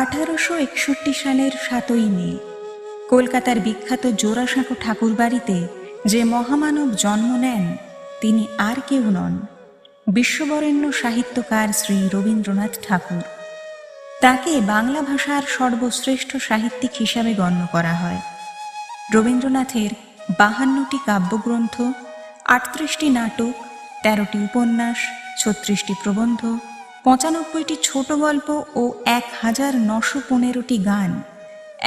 আঠারোশো একষট্টি সালের সাতই মে, কলকাতার বিখ্যাত জোড়াসাঁকো ঠাকুর বাড়িতে যে মহামানব জন্ম নেন, তিনি আর কেউ নন, বিশ্ববরেণ্য সাহিত্যকার শ্রী রবীন্দ্রনাথ ঠাকুর। তাকে বাংলা ভাষার সর্বশ্রেষ্ঠ সাহিত্যিক হিসাবে গণ্য করা হয়। রবীন্দ্রনাথের বাহান্নটি কাব্যগ্রন্থ, আটত্রিশটি নাটক, তেরোটি উপন্যাস, ছত্রিশটি প্রবন্ধ পঁচানব্বইটি ছোট গল্প ও এক হাজার নশো পনেরোটি গান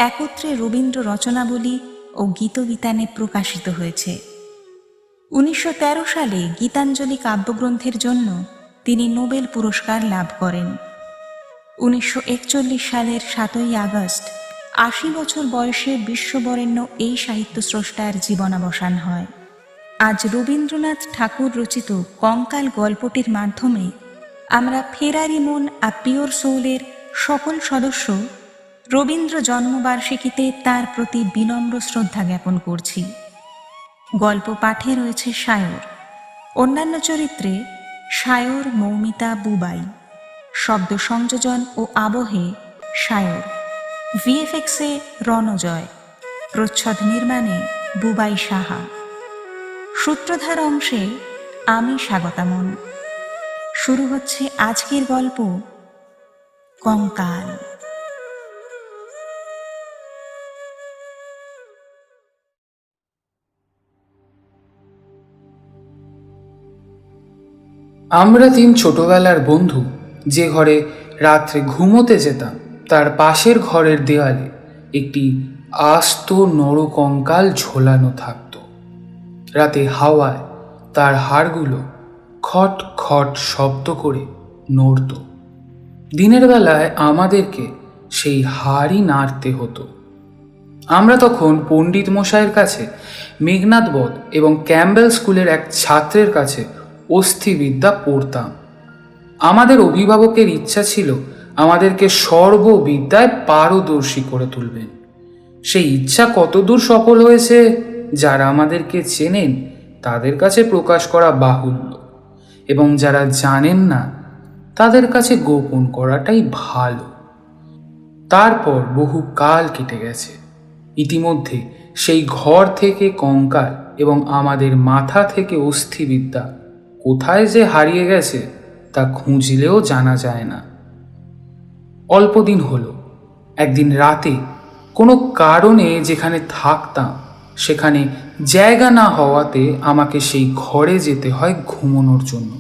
একত্রে রবীন্দ্র রচনাবলী ও গীতবিতানে প্রকাশিত হয়েছে। উনিশশো তেরো সালে গীতাঞ্জলি কাব্যগ্রন্থের জন্য তিনি নোবেল পুরস্কার লাভ করেন। উনিশশো একচল্লিশ সালের সাতই আগস্ট, আশি বছর বয়সে বিশ্ববরেণ্য এই সাহিত্য স্রষ্টার জীবনাবসান হয়। আজ রবীন্দ্রনাথ ঠাকুর রচিত কঙ্কাল গল্পটির মাধ্যমে আমরা ফেরারি মন আ পিওর সোলের সকল সদস্য রবীন্দ্র জন্মবার্ষিকীতে তার প্রতি বিনম্র শ্রদ্ধা জ্ঞাপন করছি। গল্প পাঠে রয়েছে সায়র অন্যান্য চরিত্রে সায়র মৌমিতা বুবাই। শব্দ সংযোজন ও আবহে সায়র ভিএফএক্সে রণজয়। প্রচ্ছদ নির্মাণে বুবাই সাহা। সূত্রধার অংশে আমি স্বাগতামন। শুরু হচ্ছে আজকের গল্প, কঙ্কাল। আমরা তিন ছোটবেলার বন্ধু, যে ঘরে রাত্রে ঘুমোতে যেতাম, তার পাশের ঘরের দেওয়ালে একটি আস্ত নরকঙ্কাল ঝোলানো থাকত। রাতে হাওয়ায় তার হাড়গুলো খট খট শব্দ করে নড়ত। দিনের বেলায় আমাদেরকে সেই হাড়ই নাড়তে হতো। আমরা তখন পণ্ডিত মশাইয়ের কাছে মেঘনাথ বধ এবং ক্যাম্বেল স্কুলের এক ছাত্রের কাছে অস্থিবিদ্যা পড়তাম। আমাদের অভিভাবকের ইচ্ছা ছিল আমাদেরকে সর্ববিদ্যায় পারদর্শী করে তুলবেন। সেই ইচ্ছা কতদূর সফল হয়েছে, যারা আমাদেরকে চেনেন, তাদের কাছে প্রকাশ করা বাহুল্য। এবং যারা জানেন না, তাদের কাছে গোপন করাটাই ভালো। তারপর বহু কাল কেটে গেছে। ইতিমধ্যে সেই ঘর থেকে কঙ্কাল এবং আমাদের মাথা থেকে অস্থিবিদ্যা কোথায় যে হারিয়ে গেছে, তা খুঁজলেও জানা যায় না। অল্পদিন হলো। একদিন রাতে কোনো কারণে যেখানে থাকতাম সেখানে জায়গা না হওয়াতে আমাকে সেই ঘরে যেতে হয় ঘুমানোর জন্য।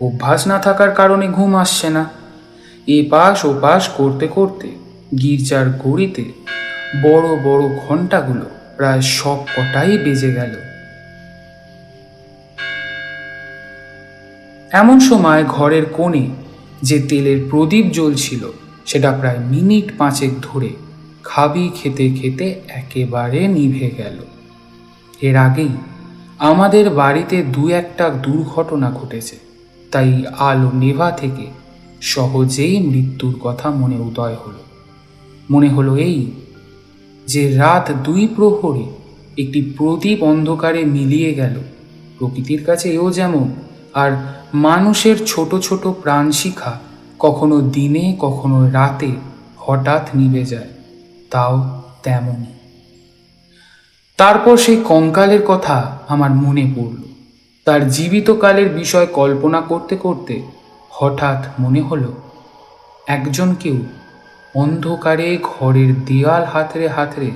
অভ্যাস না থাকার কারণে ঘুম আসছে না। এপাশ ওপাশ করতে করতে গির্জার গড়িতে বড় বড় ঘন্টাগুলো প্রায় সব কটাই বেজে গেল। এমন সময় ঘরের কোণে যে তেলের প্রদীপ জ্বলছিল, সেটা প্রায় মিনিট পাঁচেক ধরে খাবি খেতে খেতে একেবারে নিভে গেল। এর আগেই আমাদের বাড়িতে দু একটা দুর্ঘটনা ঘটেছে, তাই আলো নেভা থেকে সহজেই মৃত্যুর কথা মনে উদয় হলো। মনে হলো এই যে রাত দুই প্রহরে একটি প্রদীপ অন্ধকারে মিলিয়ে গেল, প্রকৃতির কাছে এও যেমন, আর মানুষের ছোট ছোট প্রাণশিখা কখনো দিনে, কখনো রাতে হঠাৎ নিভে যায়। তাও তেমনই। তারপর সেই কঙ্কালের কথা আমার মনে পড়ল। তার জীবিতকালের বিষয় কল্পনা করতে করতে হঠাৎ মনে হলো, একজন কেউ অন্ধকারে ঘরের দেওয়াল হাতড়ে হাতড়ে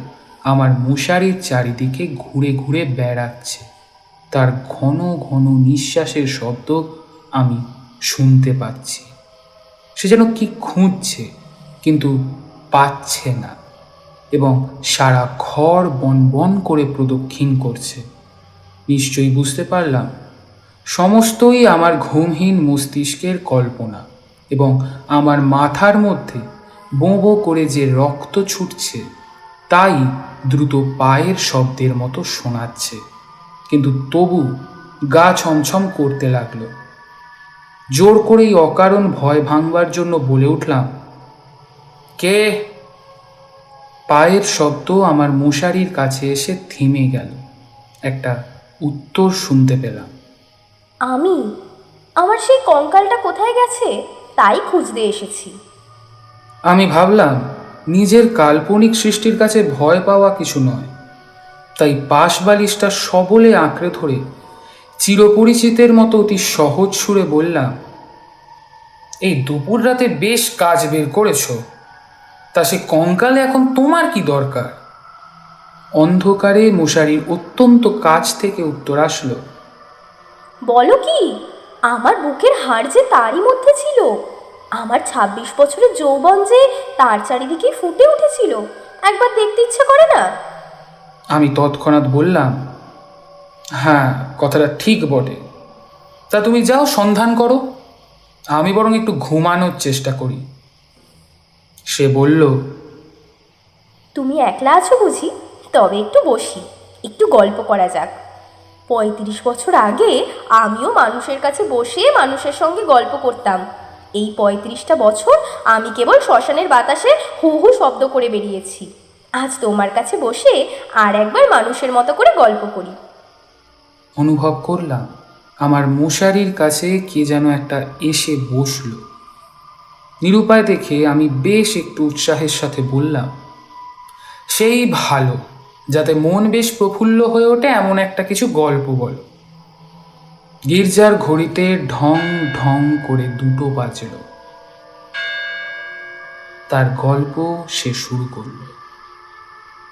আমার মশারির চারিদিকে ঘুরে ঘুরে বেড়াচ্ছে। তার ঘন ঘন নিঃশ্বাসের শব্দ আমি শুনতে পাচ্ছি। সে যেন কি খুঁজছে, কিন্তু পাচ্ছে না। এবং সারা ঘর বন বন করে প্রদক্ষিণ করছে। নিশ্চয়ই বুঝতে পারলাম। সমস্তই আমার ঘুমহীন মস্তিষ্কের কল্পনা এবং আমার মাথার মধ্যে বোঁ বোঁ করে যে রক্ত ছুটছে, তাই দ্রুত পায়ের শব্দের মতো শোনাচ্ছে। কিন্তু তবু গা ছমছম করতে লাগল। জোর করেই অকারণ ভয় ভাঙবার জন্য বলে উঠলাম, কে পায়ের শব্দ আমার মশারির কাছে এসে থেমে গেল। একটা উত্তর শুনতে পেলাম। আমি? আমার সেই কঙ্কালটা কোথায় গেছে? তাই খুঁজতে এসেছি। আমি ভাবলাম নিজের কাল্পনিক সৃষ্টির কাছে ভয় পাওয়া কিছু নয়। তাই পাশ বালিশটা সবলে আঁকড়ে ধরে চিরপরিচিতের মতো অতি সহজ সুরে বললাম এই দুপুর রাতে বেশ কাজ বের করেছ। তা সে কঙ্কালে এখন তোমার কি দরকার? অন্ধকারে মশারির অত্যন্ত কাছ থেকে উত্তর আসলো। বলো কি আমার বুকের হাড় যে তারই মধ্যে ছিল আমার ছাব্বিশ বছরের যৌবন যে তার চারিদিকে ফুটে উঠেছিল একবার দেখতে ইচ্ছে করে না? আমি তৎক্ষণাৎ বললাম হ্যাঁ কথাটা ঠিক বটে। তা তুমি যাও সন্ধান করো আমি বরং একটু ঘুমানোর চেষ্টা করি। সে বলল তুমি একলা আছো বুঝি? তবে একটু বসি একটু গল্প করা যাক। পঁয়ত্রিশ বছর আগে আমিও মানুষের কাছে বসে মানুষের সঙ্গে গল্প করতাম। এই পঁয়ত্রিশটা বছর আমি কেবল শ্মশানের বাতাসে হু হু শব্দ করে বেরিয়েছি। আজ তোমার কাছে বসে আর একবার মানুষের মতো করে গল্প করি। অনুভব করলাম আমার মশারির কাছে কে যেন একটা এসে বসল। নিরুপায় দেখে আমি বেশ একটু উৎসাহের সাথে বললাম, সেই ভালো, যাতে মন বেশ প্রফুল্ল হয়ে ওঠে এমন একটা কিছু গল্প বলো। গির্জার ঘড়িতে ঢং ঢং করে দুটো বাজল। তার গল্প সে শুরু করল।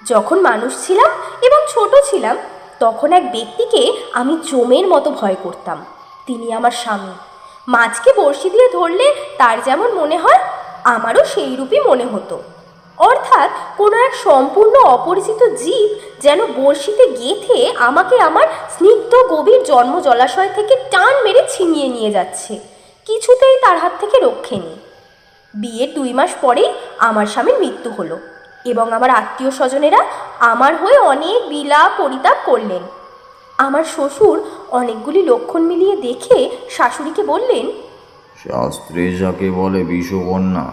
যখন মানুষ ছিলাম এবং ছোট ছিলাম, তখন এক ব্যক্তিকে আমি জমের মতো ভয় করতাম। তিনি আমার স্বামী। মাছকে বড়শি দিয়ে ধরলে তার যেমন মনে হয়, আমারও সেই রূপই মনে হতো। অর্থাৎ কোনো এক সম্পূর্ণ অপরিচিত জীব যেন বড়শিতে গেঁথে আমাকে আমার স্নিগ্ধ গভীর জন্ম জলাশয় থেকে টান মেরে ছিনিয়ে নিয়ে যাচ্ছে। কিছুতেই তার হাত থেকে রক্ষে নেই। বিয়ের দুই মাস পরেই আমার স্বামীর মৃত্যু হলো এবং আমার আত্মীয় স্বজনেরা আমার হয়ে অনেক বিলাপ পরিতাপ করলেন। আমার শ্বশুর অনেকগুলি লক্ষণ মিলিয়ে দেখে শাশুড়িকে বললেন শাস্ত্রে যাকে বলে বিষকন্যা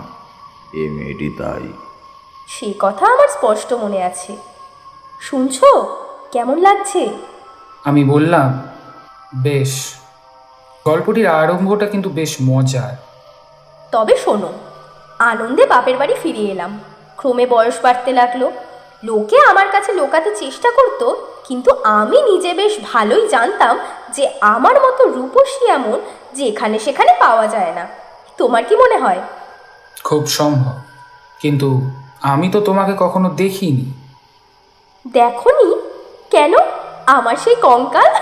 এ মেয়েটি তাই। সে কথা আমার স্পষ্ট মনে আছে। শুনছো? কেমন লাগছে? আমি বললাম বেশ গল্পটির আরম্ভটা কিন্তু বেশ মজার। তবে শোনো আনন্দে বাপের বাড়ি ফিরে এলাম। ক্রমে বয়স বাড়তে লাগল। লোকে আমার কাছে লোকাতে চেষ্টা করতো কিন্তু আমি নিজে বেশ ভালোই জানতাম যে আমার মতো রূপসী এমন যেখানে সেখানে পাওয়া যায় না। তোমার কি মনে হয়? খুব সম্ভব। কিন্তু আমি তো তোমাকে কখনো দেখিনি। দেখনি? কেন? আমার সেই কঙ্কাল?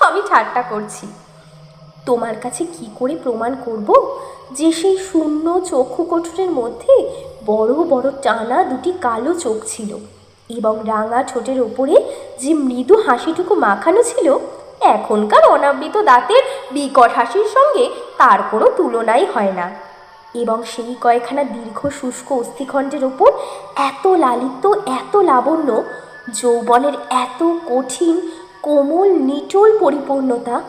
আমি ঠাট্টা করছি। তোমার কাছে কি করে প্রমাণ করব যে সেই শূন্য চক্ষু কোঠরের মধ্যে বড় বড় টানা দুটি কালো চোখ ছিল এবং রাঙা ঠোঁটের ওপরে যে মৃদু হাসিটুকু মাখানো ছিল, এখনকার অনাবৃত দাঁতের বিকট হাসির সঙ্গে তার কোনো তুলনাই হয় না। এবং সেই কয়েকখানা দীর্ঘ শুষ্ক অস্থিখণ্ডের ওপর এত লালিত্য, এত লাবণ্য, যৌবনের এত কঠিন, কোমল, নিটোল পরিপূর্ণতা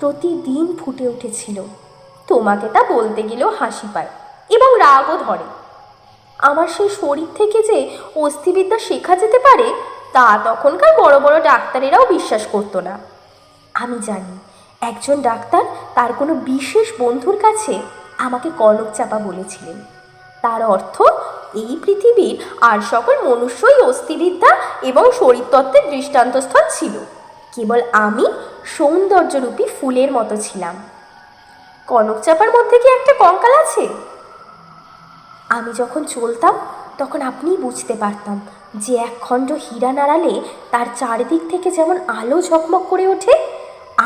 প্রতিদিন ফুটে উঠেছিল। তোমাকে তা বলতে গেলেও হাসি পায় এবং রাগও ধরে। আমার সেই শরীর থেকে যে অস্থিবিদ্যা শেখা যেতে পারে, তা তখনকার বড় বড় ডাক্তারেরাও বিশ্বাস করতো না। আমি জানি, একজন ডাক্তার তার কোনো বিশেষ বন্ধুর কাছে আমাকে কনক চাপা বলেছিলেন। তার অর্থ, এই পৃথিবীর আর সকল মনুষ্যই অস্থিবিদ্যা এবং শরীরতত্ত্বের দৃষ্টান্তস্থল ছিল। কেবল আমি সৌন্দর্যরূপী ফুলের মতো ছিলাম। কনক চাপার মধ্যে কি একটা কঙ্কাল আছে? আমি যখন চলতাম, তখন আপনিই বুঝতে পারতাম যে এক খণ্ড হীরা নাড়ালে তার চারিদিক থেকে যেমন আলো ঝকমক করে ওঠে,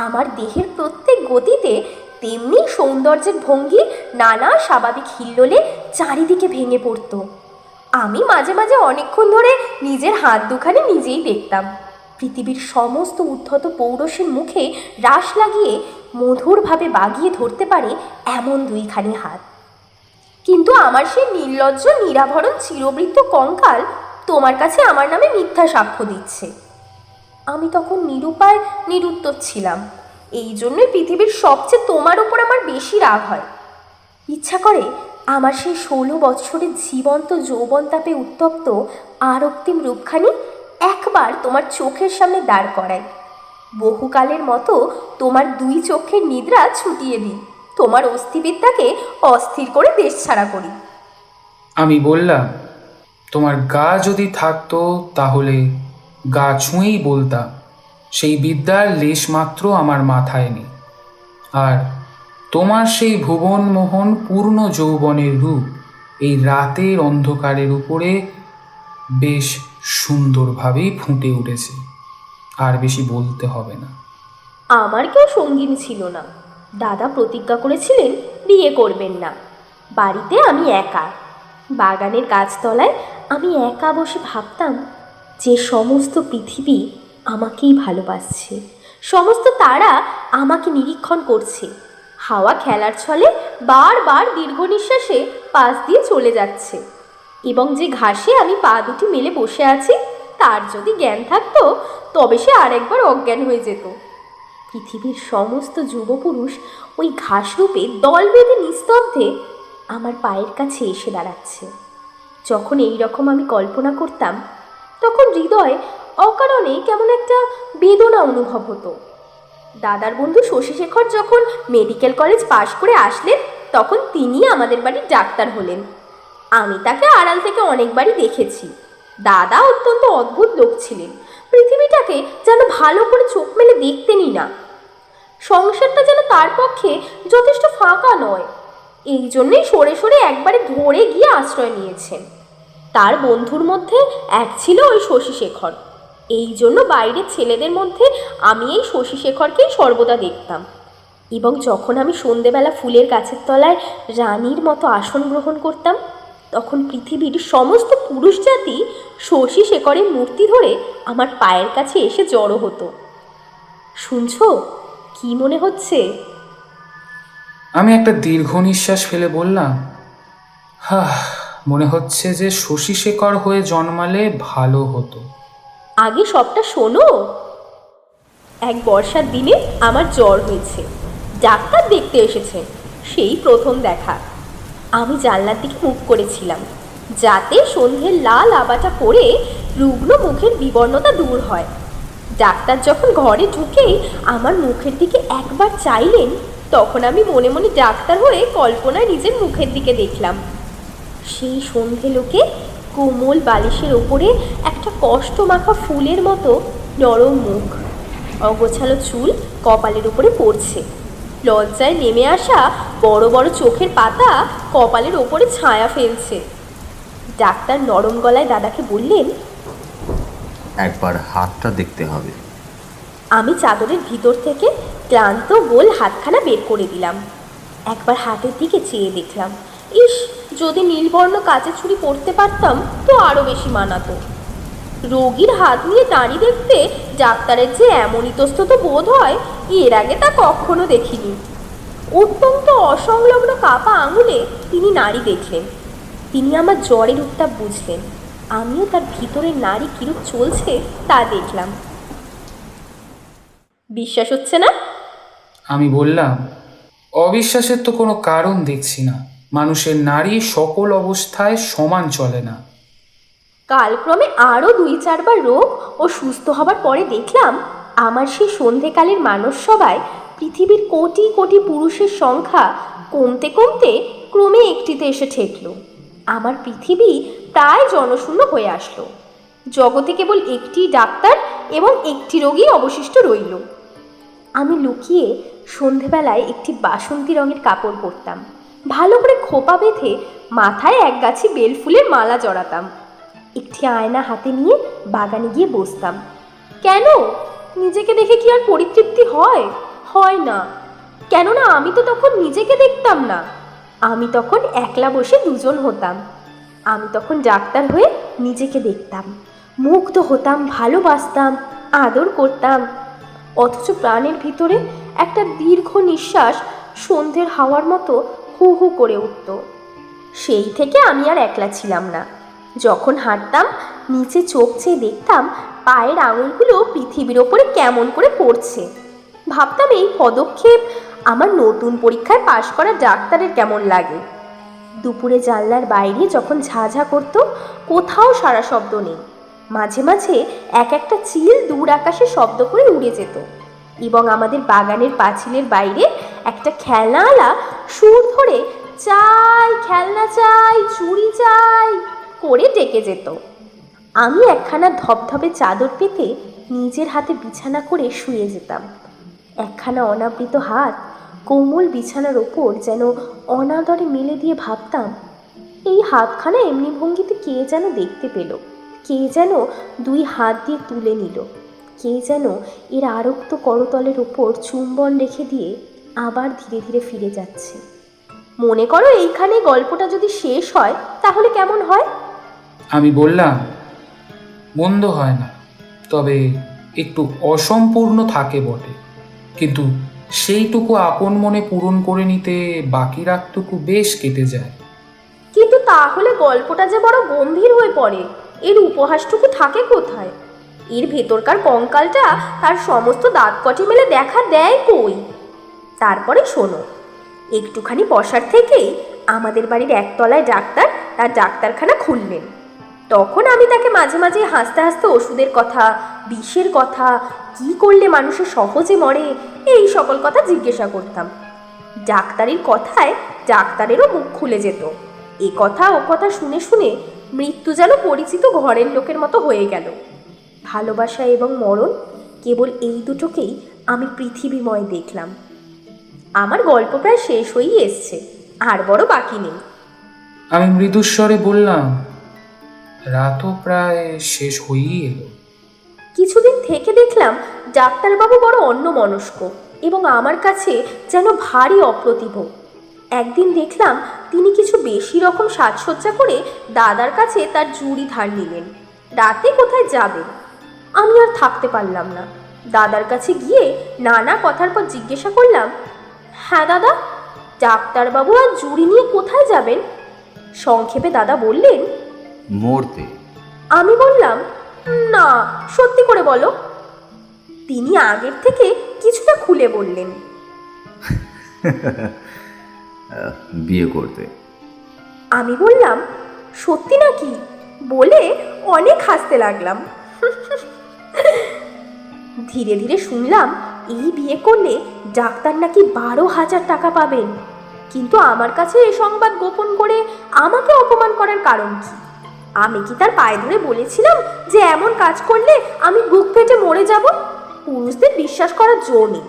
আমার দেহের প্রত্যেক গতিতে তেমনি সৌন্দর্যের ভঙ্গি নানা স্বাভাবিক হিল্লোলে চারিদিকে ভেঙে পড়তো। আমি মাঝে মাঝে অনেকক্ষণ ধরে নিজের হাত দুখানে নিজেই দেখতাম। পৃথিবীর সমস্ত উদ্ধত পৌরসের মুখে রাস লাগিয়ে মধুরভাবে বাগিয়ে ধরতে পারে এমন দুইখানি হাত। কিন্তু আমার সেই নির্লজ্জ, নিরাভরণ চিরবৃত্ত কঙ্কাল তোমার কাছে আমার নামে মিথ্যা সাক্ষ্য দিচ্ছে। আমি তখন নিরুপায়, নিরুত্তর ছিলাম। এই জন্যই পৃথিবীর সবচেয়ে তোমার ওপর আমার বেশি রাগ হয়। ইচ্ছা করে আমার সেই ষোলো বৎসরের জীবন্ত যৌবন তাপে উত্তপ্ত আর অক্তিম রূপখানি একবার তোমার চোখের সামনে দাঁড় করায় বহুকালের মতো তোমার দুই চোখের নিদ্রা ছুটিয়ে দিই। তোমার অস্থিবিদ্যাকে অস্থির করে দেশ ছাড়া করি। আমি বললাম তোমার গা যদি থাকতো তাহলে গা ছুঁয়েই বলতাম সেই বিদ্যার লেশমাত্র আমার মাথায় নেই। আর তোমার সেই ভুবনমোহন পূর্ণ যৌবনের রূপ এই রাতের অন্ধকারের উপরে বেশ সুন্দরভাবেই ফুটে উঠেছে আর বেশি বলতে হবে না। আমার কেউ সঙ্গিনী ছিল না। দাদা প্রতিজ্ঞা করেছিলেন বিয়ে করবেন না। বাড়িতে আমি একা। বাগানের গাছতলায় আমি একা বসে ভাবতাম যে সমস্ত পৃথিবী আমাকেই ভালোবাসছে। সমস্ত তারা আমাকে নিরীক্ষণ করছে। হাওয়া খেলার ছলে বারবার দীর্ঘ নিঃশ্বাসে পাশ দিয়ে চলে যাচ্ছে। এবং যে ঘাসে আমি পা দুটি মেলে বসে আছি, তার যদি জ্ঞান থাকতো, তবে সে আরেকবার অজ্ঞান হয়ে যেত। পৃথিবীর সমস্ত যুবপুরুষ ওই ঘাসরূপে দল বেঁধে নিস্তব্ধে আমার পায়ের কাছে এসে দাঁড়াচ্ছে। যখন এই রকম আমি কল্পনা করতাম, তখন হৃদয় অকারণে কেমন একটা বেদনা অনুভব হতো। দাদার বন্ধু শশীশেখর যখন মেডিকেল কলেজ পাশ করে আসলেন, তখন তিনি আমাদের বাড়ির ডাক্তার হলেন। আমি তাকে আড়াল থেকে অনেকবারই দেখেছি। দাদা অত্যন্ত অদ্ভুত লোক ছিলেন। পৃথিবীটাকে যেন ভালো করে চোখ মেলে দেখতেনই না। সংসারটা যেন তার পক্ষে যথেষ্ট ফাঁকা নয়। এই জন্যই সরে সরে একবারে ধরে গিয়ে আশ্রয় নিয়েছেন। তার বন্ধুর মধ্যে এক ছিল ওই শশীশেখর এই জন্য বাইরের ছেলেদের মধ্যে আমি এই শশীশেখরকেই সর্বদা দেখতাম। এবং যখন আমি সন্ধেবেলা ফুলের গাছের তলায় রানীর মতো আসন গ্রহণ করতাম তখন পৃথিবীর সমস্ত পুরুষ জাতি শশী শেখরের মূর্তি ধরে আমার পায়ের কাছে এসে জড়ো হতো। শুনছো? কি মনে হচ্ছে? আমি একটা দীর্ঘ নিঃশ্বাস ফেলে বললাম হা মনে হচ্ছে যে শশীশেখর হয়ে জন্মালে ভালো হতো। আগে সবটা শোনো। এক বর্ষার দিনে আমার জ্বর হয়েছে। ডাক্তার দেখতে এসেছে। সেই প্রথম দেখা। আমি জানলার দিকে মুখ করেছিলাম, যাতে সন্ধ্যের লাল আবাটা পড়ে রুগ্ন মুখের বিবর্ণতা দূর হয়। ডাক্তার যখন ঘরে ঢুকেই আমার মুখের দিকে একবার চাইলেন, তখন আমি মনে মনে ডাক্তার হয়ে কল্পনায় নিজের মুখের দিকে দেখলাম। সেই সন্ধে লোকে কোমল বালিশের ওপরে একটা কষ্ট মাখা ফুলের মতো নরম মুখ, অগোছালো চুল কপালের উপরে পড়ছে। লজ্জায় নেমে আসা বড় বড় চোখের পাতা কপালের ওপরে ছায়া ফেলছে। ডাক্তার নরম গলায় দাদাকে বললেন একবার হাতটা দেখতে হবে। আমি চাদরের ভিতর থেকে ক্লান্ত গোল হাতখানা বের করে দিলাম। একবার হাতের দিকে চেয়ে দেখলাম ইস যদি নীলবর্ণ কাঁচের ছুরি পড়তে পারতাম তো আরও বেশি মানাতো। রোগীর হাত নিয়ে দাঁড়িয়ে দেখতে ডাক্তারের যে এমন ইতস্তত বোধ হয়, এর আগে তা কখনো দেখিনি। অত্যন্ত অসংলগ্ন কাপা আঙুলে তিনি নারী দেখলেন। তিনি আমার জ্বরের উত্তাপ বুঝলেন। আমিও তার ভিতরের নারী কিরূপ চলছে তা দেখলাম। বিশ্বাস হচ্ছে না? আমি বললাম, অবিশ্বাসের তো কোনো কারণ দেখছি না। মানুষের নারী সকল অবস্থায় সমান চলে না। কালক্রমে আরও দুই চারবার রোগ ও সুস্থ হবার পরে দেখলাম, আমার সেই সন্ধেকালের মানস সভায় পৃথিবীর কোটি কোটি পুরুষের সংখ্যা কমতে কমতে ক্রমে একটিতে এসে ঠেকল। আমার পৃথিবী প্রায় জনশূন্য হয়ে আসলো। জগতে কেবল একটি ডাক্তার এবং একটি রোগী অবশিষ্ট রইল। আমি লুকিয়ে সন্ধেবেলায় একটি বাসন্তী রঙের কাপড় পরতাম। ভালো করে খোপা বেঁধে মাথায় এক গাছি বেলফুলের মালা জড়াতাম। একটি আয়না হাতে নিয়ে বাগানে গিয়ে বসতাম। কেন? নিজেকে দেখে কি আর পরিতৃপ্তি হয়? হয় না। কেননা আমি তো তখন নিজেকে দেখতাম না। আমি তখন একলা বসে দুজন হতাম। আমি তখন ডাক্তার হয়ে নিজেকে দেখতাম। মুগ্ধ হতাম, ভালোবাসতাম, আদর করতাম। অথচ প্রাণের ভিতরে একটা দীর্ঘ নিঃশ্বাস সন্ধ্যের হাওয়ার মতো হু হু করে উঠত। সেই থেকে আমি আর একলা ছিলাম না। যখন হাঁটতাম, নিচে চোখ চেয়ে দেখতাম পায়ের আঙুলগুলো পৃথিবীর ওপরে কেমন করে পড়ছে। ভাবতাম এই পদক্ষেপ আমার নতুন পরীক্ষায় পাশ করা ডাক্তারের কেমন লাগে। দুপুরে জানলার বাইরে যখন ঝাঝা করতো, কোথাও সারা শব্দ নেই। মাঝে মাঝে এক একটা চিল দূর আকাশে শব্দ করে উড়ে যেত এবং আমাদের বাগানের পাঁচিলের বাইরে একটা খেলনাওয়ালা সুর ধরে, চাই, খেলনা চাই চুড়ি চাই। করে ডেকে যেত। আমি একখানা ধপধপে চাদর পেতে নিজের হাতে বিছানা করে শুয়ে যেতাম। একখানা অনাবৃত হাত, কোমল বিছানার ওপর যেন অনাদরে মেলে দিয়ে ভাবতাম, এই হাতখানা এমনি ভঙ্গিতে কে যেন দেখতে পেল, কে যেন দুই হাত দিয়ে তুলে নিল, কে যেন এর আরক্ত করতলের ওপর চুম্বন রেখে দিয়ে আবার ধীরে ধীরে ফিরে যাচ্ছে। মনে করো এইখানে গল্পটা যদি শেষ হয়, তাহলে কেমন হয়? আমি বললাম, মন্দ হয় না, তবে একটু অসম্পূর্ণ থাকে বটে। কিন্তু সেইটুকু আপন মনে পূরণ করে নিতে বাকি রাতটুকু বেশ কেটে যায়। কিন্তু তাহলে গল্পটা যে বড় গম্ভীর হয়ে পড়ে, এর উপহাসটুকু থাকে কোথায়? এর ভেতরকার কঙ্কালটা তার সমস্ত দাঁত কটি মেলে দেখা দেয় কই? তারপরে শোনো, একটুখানি বসার থেকেই আমাদের বাড়ির একতলায় ডাক্তার তার ডাক্তারখানা খুললেন। তখন আমি তাকে মাঝে মাঝে হাসতে হাসতে ওষুধের কথা, বিষের কথা, কি করলে মানুষে সহজে মরে, এই সকল কথা জিজ্ঞাসা করতাম। ডাক্তারির কথায় ডাক্তারেরও মুখ খুলে যেত। এ কথা, ও কথা শুনে শুনে মৃত্যু যেন পরিচিত ঘরের লোকের মতো হয়ে গেল। ভালোবাসা এবং মরণ কেবল এই দুটোকেই আমি পৃথিবীময় দেখলাম। আমার গল্প প্রায় শেষ হয়েই এসছে, আর বড় বাকি নেই। আমি মৃদুস্বরে বললাম রাতও প্রায় শেষ হয়েই এলো। কিছুদিন থেকে দেখলাম ডাক্তারবাবু বড় অন্যমনস্ক এবং আমার কাছে যেন ভারী অপ্রতিভ। একদিন দেখলাম তিনি কিছু বেশি রকম সাজসজ্জা করে দাদার কাছে তার জুড়ি ধার নিলেন। রাতে কোথায় যাবেন আমি আর থাকতে পারলাম না। দাদার কাছে গিয়ে নানা কথার পর জিজ্ঞাসা করলাম হ্যাঁ দাদা, ডাক্তারবাবু আর জুড়ি নিয়ে কোথায় যাবেন? সংক্ষেপে দাদা বললেন মরতে। আমি বললাম না সত্যি করে বলো। তিনি আগের থেকে কিছুটা খুলে বললেন। বিয়ে করতে। আমি বললাম সত্যি নাকি? বলে অনেক হাসতে লাগলাম। ধীরে ধীরে শুনলাম এই বিয়ে করলে ডাক্তার নাকি বারো হাজার টাকা পাবেন। কিন্তু আমার কাছে এ সংবাদ গোপন করে আমাকে অপমান করার কারণ কি? আমি কি তার পায়ে ধরে বলেছিলাম যে এমন কাজ করলে আমি বুক ফেটে মরে যাব? পুরুষদের বিশ্বাস করার জো নেই।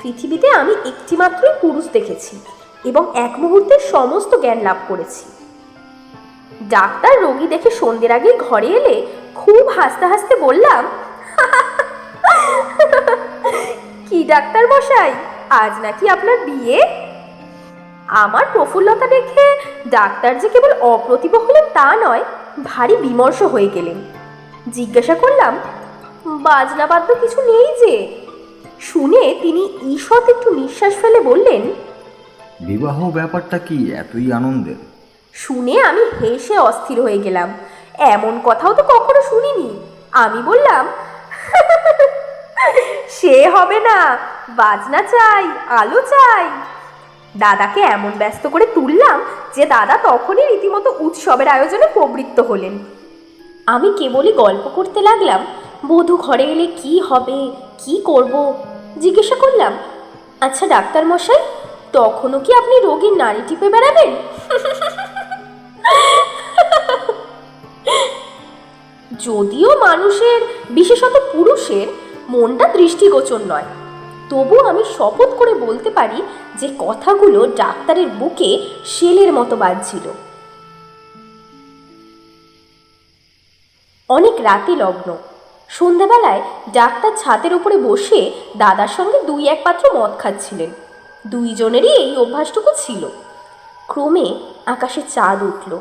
পৃথিবীতে আমি একটিমাত্রই পুরুষ দেখেছি এবং এক মুহূর্তে সমস্ত জ্ঞান লাভ করেছি। ডাক্তার রোগী দেখে সন্ধ্যের আগে ঘরে এলে খুব হাসতে হাসতে বললাম কি ডাক্তার মশাই, আজ নাকি আপনার বিয়ে? আমার প্রফুল্লতা দেখে ডাক্তার যে কেবল অপ্রতিভ হলেন তা নয় ভারী বিমর্ষ হয়ে গেলেন। জিজ্ঞাসা করলাম বাজনা বাদ্য কিছু নেই যে? শুনে তিনি ঈষৎ একটু নিঃশ্বাস ফেলে বললেন বিবাহ ব্যাপারটা কি এতই আনন্দের? শুনে আমি হেসে অস্থির হয়ে গেলাম। এমন কথাও তো কখনো শুনিনি। আমি বললাম সে হবে না বাজনা চাই আলো চাই। দাদাকে এমন ব্যস্ত করে তুললাম যে দাদা তখনই রীতিমতো উৎসবের আয়োজনে প্রবৃত্ত হলেন। আমি কেবলই গল্প করতে লাগলাম, বধূ ঘরে এলে কি হবে, কি করব? জিজ্ঞাসা করলাম আচ্ছা ডাক্তার মশাই, তখনও কি আপনি রোগীর নারী টিপে বেড়াবেন? যদিও মানুষের, বিশেষত পুরুষের, মনটা দৃষ্টিগোচর নয়। তবু আমি শপথ করে বলতে পারি যে কথাগুলো ডাক্তারের বুকে শেলের মতো বাজছিল। অনেক রাতে লগ্ন। সন্ধ্যাবেলায় ডাক্তার ছাদের উপরে বসে দাদার সঙ্গে দুই এক পাত্র মদ খাচ্ছিলেন। দুইজনেরই এই অভ্যাসটুকু ছিল। ক্রমে আকাশে চাঁদ উঠল।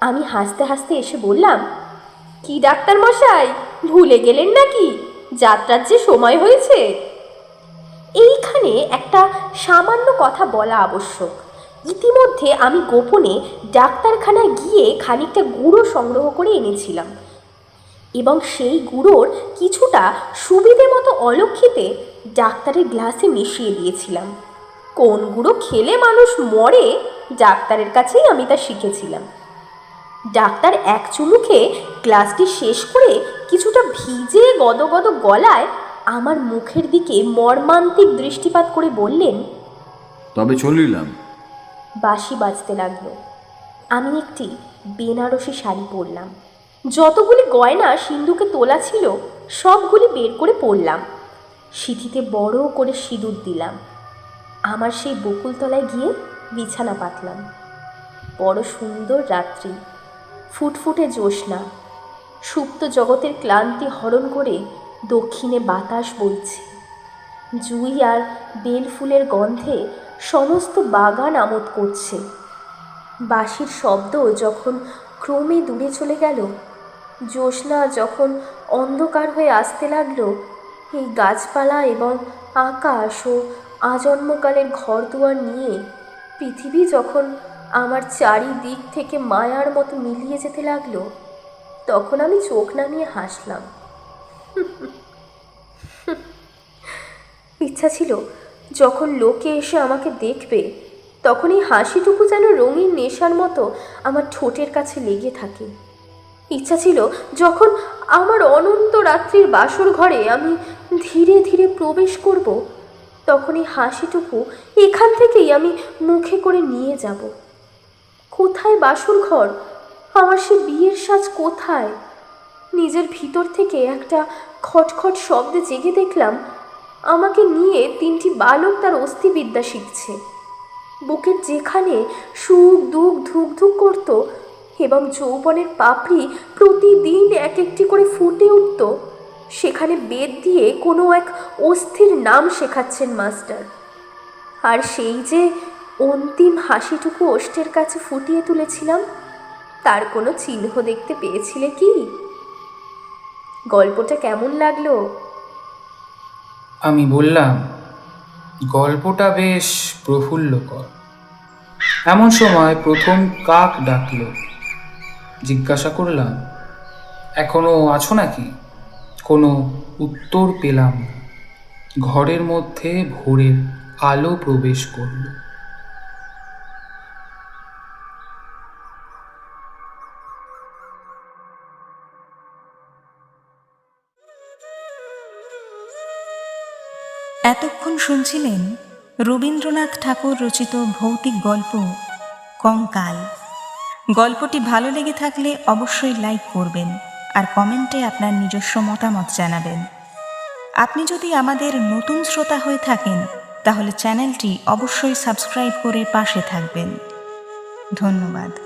আমি হাসতে হাসতে এসে বললাম, কি ডাক্তার মশাই, ভুলে গেলেন নাকি? যাত্রার যে সময় হয়েছে। এইখানে একটা সামান্য কথা বলা আবশ্যক। ইতিমধ্যে আমি গোপনে ডাক্তারখানায় গিয়ে খানিকটা গুঁড়ো সংগ্রহ করে এনেছিলাম। এবং সেই গুঁড়োর কিছুটা সুবিধে মতো অলক্ষিতে ডাক্তারের গ্লাসে মিশিয়ে দিয়েছিলাম। কোন গুঁড়ো খেলে মানুষ মরে, ডাক্তারের কাছেই আমি তা শিখেছিলাম। ডাক্তার এক চুমুখে গ্লাসটি শেষ করে কিছুটা ভিজে গদগদ গলায় আমার মুখের দিকে মর্মান্তিক দৃষ্টিপাত করে বললেন তবে চলিলাম। বাঁশি বাজতে লাগল। আমি একটি বেনারসি শাড়ি পরলাম। যতগুলি গয়না সিন্ধুকে তোলা ছিল সবগুলি বের করে পরলাম। সিঁথিতে বড় করে সিঁদুর দিলাম। আমার সেই বকুলতলায় গিয়ে বিছানা পাতলাম। বড় সুন্দর রাত্রি। ফুটফুটে জ্যোৎস্না। সুপ্ত জগতের ক্লান্তি হরণ করে দক্ষিণে বাতাস বইছে। জুই আর বেল ফুলের গন্ধে সমস্ত বাগান আমোদ করছে। বাঁশির শব্দ যখন ক্রমে দূরে চলে গেল, জ্যোৎস্না যখন অন্ধকার হয়ে আসতে লাগল, এই গাছপালা এবং আকাশ ও আজন্মকালের ঘর দুয়ার নিয়ে পৃথিবী যখন আমার চারিদিক থেকে মায়ার মতো মিলিয়ে যেতে লাগল, তখন আমি চোখ নামিয়ে হাসলাম। ইচ্ছা ছিল, যখন লোকে এসে আমাকে দেখবে তখন এই হাসিটুকু যেন রঙিন নেশার মতো আমার ঠোঁটের কাছে লেগে থাকে। ইচ্ছা ছিল যখন আমার অনন্ত রাত্রির বাসর ঘরে আমি ধীরে ধীরে প্রবেশ করব তখন এই হাসিটুকু এখান থেকেই আমি মুখে করে নিয়ে যাব। কোথায় বাসর ঘর? আমার সে বিয়ের সাজ কোথায়? নিজের ভিতর থেকে একটা খটখট শব্দে জেগে দেখলাম আমাকে নিয়ে তিনটি বালক তার অস্থিবিদ্যা শিখছে। বুকের যেখানে সুখ, দুঃখ, ধুক ধুক করত এবং যৌবনের পাপড়ি প্রতিদিন এক একটি করে ফুটে উঠত, সেখানে বেদ দিয়ে কোনো এক অস্থির নাম শেখাচ্ছেন মাস্টার। আর সেই যে অন্তিম হাসিটুকু ওষ্ঠের কাছে ফুটিয়ে তুলেছিলাম, তার কোনো চিহ্ন দেখতে পেয়েছিলে কি? গল্পটা কেমন লাগল? আমি বললাম, গল্পটা বেশ প্রফুল্লকর। এমন সময় প্রথম কাক ডাকল। জিজ্ঞাসা করলাম, এখনও আছো নাকি? কোনো উত্তর পেলাম না। ঘরের মধ্যে ভোরের আলো প্রবেশ করল। এতক্ষণ শুনছিলেন রবীন্দ্রনাথ ঠাকুর রচিত ভৌতিক গল্প, কঙ্কাল। গল্পটি ভালো লেগে থাকলে অবশ্যই লাইক করবেন আর কমেন্টে আপনার নিজস্ব মতামত জানাবেন। আপনি যদি আমাদের নতুন শ্রোতা হয়ে থাকেন, তাহলে চ্যানেলটি অবশ্যই সাবস্ক্রাইব করে পাশে থাকবেন। ধন্যবাদ।